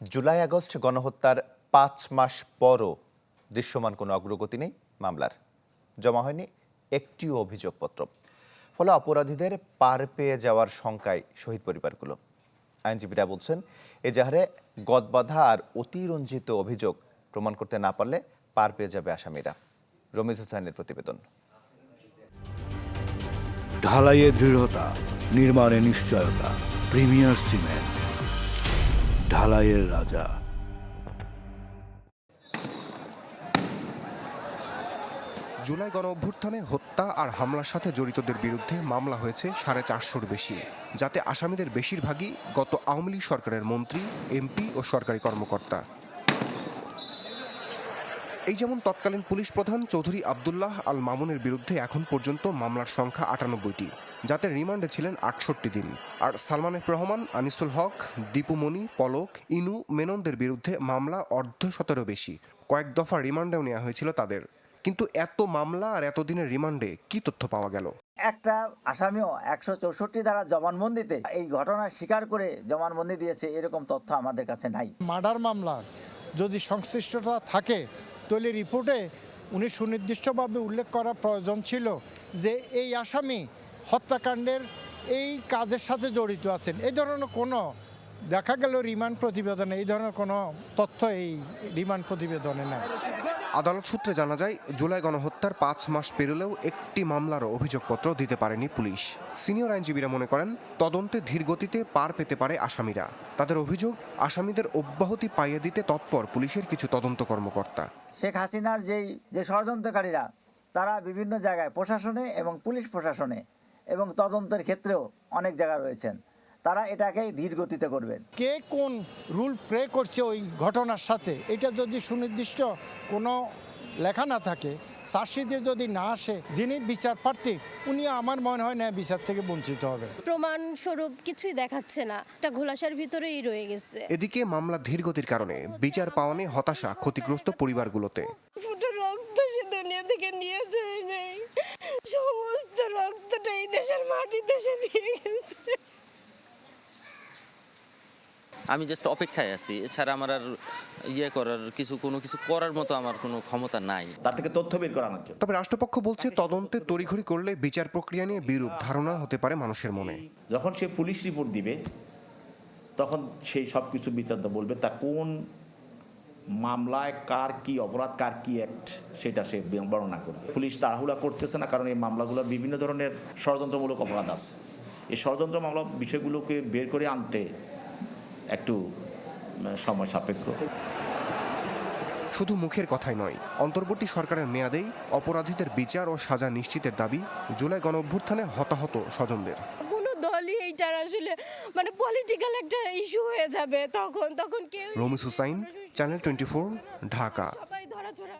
July, August গণহত্যার পাঁচ মাস পরও দৃশ্যমান কোনো অগ্রগতি নেই মামলার। জমা হয়নি একটিও অভিযোগপত্র। ফলে অপরাধীদের পার পেয়ে যাওয়ার শঙ্কায় শহীদ পরিবারগুলো। আইনজীবীরা বলছেন এজাহারে গদবাধা আর অতিরঞ্জিত অভিযোগ প্রমাণ করতে না পারলে পার পেয়ে যাবে আসামিরা। রমিজ হোসেনের প্রতিবেদন। ঢালাইয়ে দৃঢ়তা, নির্মাণে নিশ্চয়তা, প্রিমিয়ার সিমেন্ট। ঢালাইয়ের রাজা। জুলাই গণ অভ্যুত্থানে হত্যা আর হামলার সাথে জড়িতদের বিরুদ্ধে মামলা হয়েছে সাড়ে চারশোর বেশি, যাতে আসামিদের বেশিরভাগই গত আওয়ামী লীগ সরকারের মন্ত্রী, এমপি ও সরকারি কর্মকর্তা। এই যেমন তৎকালীন পুলিশ প্রধান চৌধুরী আবদুল্লাহ আল মামুনের বিরুদ্ধে এখন পর্যন্ত মামলার সংখ্যা আটানব্বইটি যাতে রিমান্ডে ছিলেন আটষট্টি দিন। আর সালমানের রহমান আনিসুল হক দীপুমণি পলক ইনু মেননদের বিরুদ্ধে মামলা অর্ধ অর্ধশতেরও বেশি। কয়েক দফা রিমান্ডেও নেওয়া হয়েছিল তাদের। কিন্তু এত মামলা আর এতদিনের রিমান্ডে কি তথ্য পাওয়া গেল? একটা আসামিও একশো চৌষট্টি দ্বারা জবানবন্দিতে এই ঘটনা স্বীকার করে জবানবন্দি দিয়েছে এরকম তথ্য আমাদের কাছে নাই। মার্ডার মামলার যদি সংশ্লিষ্টতা থাকে তাহলে রিপোর্টে উনি সুনির্দিষ্টভাবে উল্লেখ করা প্রয়োজন ছিল যে এই আসামি হত্যাকাণ্ডের এই কাজের সাথে জড়িত আছেন। এই ধরনের কোনো দেখা গেল রিমান্ড প্রতিবেদনে, এই ধরনের কোনো তথ্য এই রিমান্ড প্রতিবেদনে নাই। আদালত সূত্রে জানা যায়, জুলাই গণহত্যার পাঁচ মাস পেরোলেও একটি মামলারও অভিযোগপত্র দিতে পারেনি পুলিশ। সিনিয়র আইনজীবীরা মনে করেন, তদন্তে ধীর গতিতে পার পেতে পারে আসামিরা। তাদের অভিযোগ, আসামিদের অব্যাহতি পাইয়ে দিতে তৎপর পুলিশের কিছু তদন্ত কর্মকর্তা। শেখ হাসিনার যেই, যে ষড়যন্ত্রকারীরা, তারা বিভিন্ন জায়গায় প্রশাসনে এবং পুলিশ প্রশাসনে এবং তদন্তের ক্ষেত্রেও অনেক জায়গা রয়েছেন। তারা এটাকে ধীর গতিতে করবেন। কে কোন রুল প্লে করছে ওই ঘটনার সাথে? এটা যদি সুনির্দিষ্ট কোনো লেখা না থাকে চার্জশিটে যদি না আসে যিনি বিচার প্রার্থী উনি আমার মনে হয় না বিচার থেকে বঞ্চিত হবে। প্রমাণ স্বরূপ কিছুই দেখাচ্ছে না। একটা ঘোলাসার ভিতরেই রয়ে গেছে। এদিকে মামলা ধীরগতির কারণে বিচার পাওয়া নিয়ে হতাশা ক্ষতিগ্রস্ত পরিবারগুলোতে। ফুটো রক্ত সে দুনিয়া থেকে নিয়ে যায় নাই। সমস্ত রক্তটা এই দেশের মাটিতে সে দিয়ে গেছে। আমি জাস্ট অপেক্ষায় আছি। এছাড়া আমার আর ইয়ে করার কিছু কোনো কিছু করার মতো আমার কোনো ক্ষমতা নাই। তার থেকে তথ্য বের করানোর জন্য। তবে রাষ্ট্রপক্ষ বলছে তদন্তে তড়িঘড়ি করলে বিচার প্রক্রিয়া নিয়ে বিরূপ ধারণা হতে পারে মানুষের মনে। যখন সে পুলিশ রিপোর্ট দিবে তখন সেই সব কিছু বিস্তারিত বলবে তা কোন মামলায় কার কি অপরাধ কার কি অ্যাক্ট সেটা সে বর্ণনা করবে। পুলিশ তাড়াহুড়া করতেছে না কারণ এই মামলাগুলো বিভিন্ন ধরনের ষড়যন্ত্রমূলক অপরাধ আছে। এই ষড়যন্ত্র মামলা বিষয়গুলোকে বের করে আনতে একটু সময় সাপেক্ষ। শুধু মুখের কথাই নয় অন্তর্বর্তী সরকারের মেয়াদেই অপরাধীদের বিচার ও সাজা নিশ্চিতের দাবি জুলাই গণ অভ্যুত্থানে হতাহত স্বজনদের। কোনো দলই এইটার আসলে মানে পলিটিক্যাল একটা ইস্যু হয়ে যাবে। তখন তখন কেউ রমিস হুসাইন চ্যানেল টোয়েন্টি ঢাকা। সবাই ধরাছোড়া।